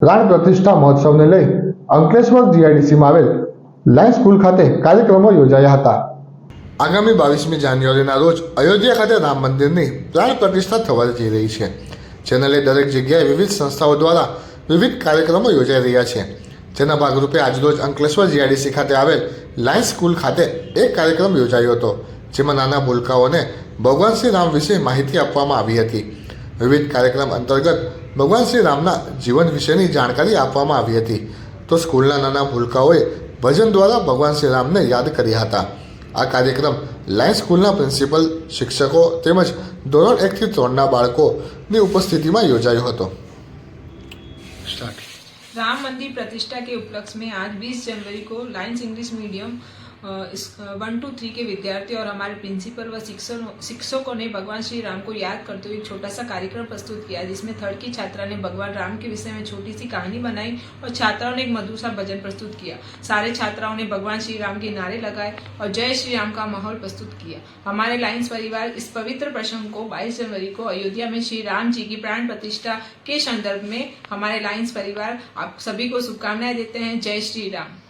પ્રાણ પ્રતિષ્ઠા મહોત્સવને લઈ અંકલેશ્વર જીઆઈડીસીમાં આવેલ લાયન્સ સ્કૂલ ખાતે કાર્યક્રમો યોજાયા હતા. આગામી બાવીસમી જાન્યુઆરીના રોજ અયોધ્યા ખાતે રામ મંદિરની પ્રાણ પ્રતિષ્ઠા થવા જઈ રહી છે. જેને લઈ દરેક જગ્યાએ વિવિધ સંસ્થાઓ દ્વારા વિવિધ કાર્યક્રમો યોજાઈ રહ્યા છે. જેના ભાગરૂપે આજરોજ અંકલેશ્વર જીઆઈડીસી ખાતે આવેલ લાયન્સ સ્કૂલ ખાતે એક કાર્યક્રમ યોજાયો હતો, જેમાં નાના ભૂલકાઓને ભગવાન શ્રી રામ વિશે માહિતી આપવામાં આવી હતી. વિવિધ કાર્યક્રમ અંતર્ગત ભગવાન શ્રી રામના જીવન વિશેની જાણકારી આપવામાં આવી હતી તો સ્કૂલના નાના ભૂલકાઓએ ભજન દ્વારા ભગવાન શ્રી રામને યાદ કર્યા હતા આ કાર્યક્રમ લાયન્સ સ્કૂલના પ્રિન્સિપલ શિક્ષકો તેમજ ધોરણ એકથી ત્રણના બાળકોની ઉપસ્થિતિમાં યોજાયો હતો राम मंदिर प्रतिष्ठा के उपलक्ष्य में आज 20 जनवरी को lines English medium one two three के विद्यार्थी और हमारे प्रिंसिपल व शिक्षकों शिक्षकों ने भगवान श्री राम को याद करते हुए छोटा सा कार्यक्रम प्रस्तुत किया, जिसमें थर्ड की छात्रा ने भगवान राम के विषय में छोटी सी कहानी बनाई और छात्राओं ने एक मधुर सा भजन प्रस्तुत किया। सारे छात्राओं ने भगवान श्री राम के नारे लगाए और जय श्री राम का माहौल प्रस्तुत किया। हमारे लाइन्स परिवार इस पवित्र प्रसंग को 22 जनवरी को अयोध्या में श्री राम जी की प्राण प्रतिष्ठा के संदर्भ में हमारे लाइन्स परिवार आप सभी को शुभकामनाएँ देते हैं। जय श्री राम।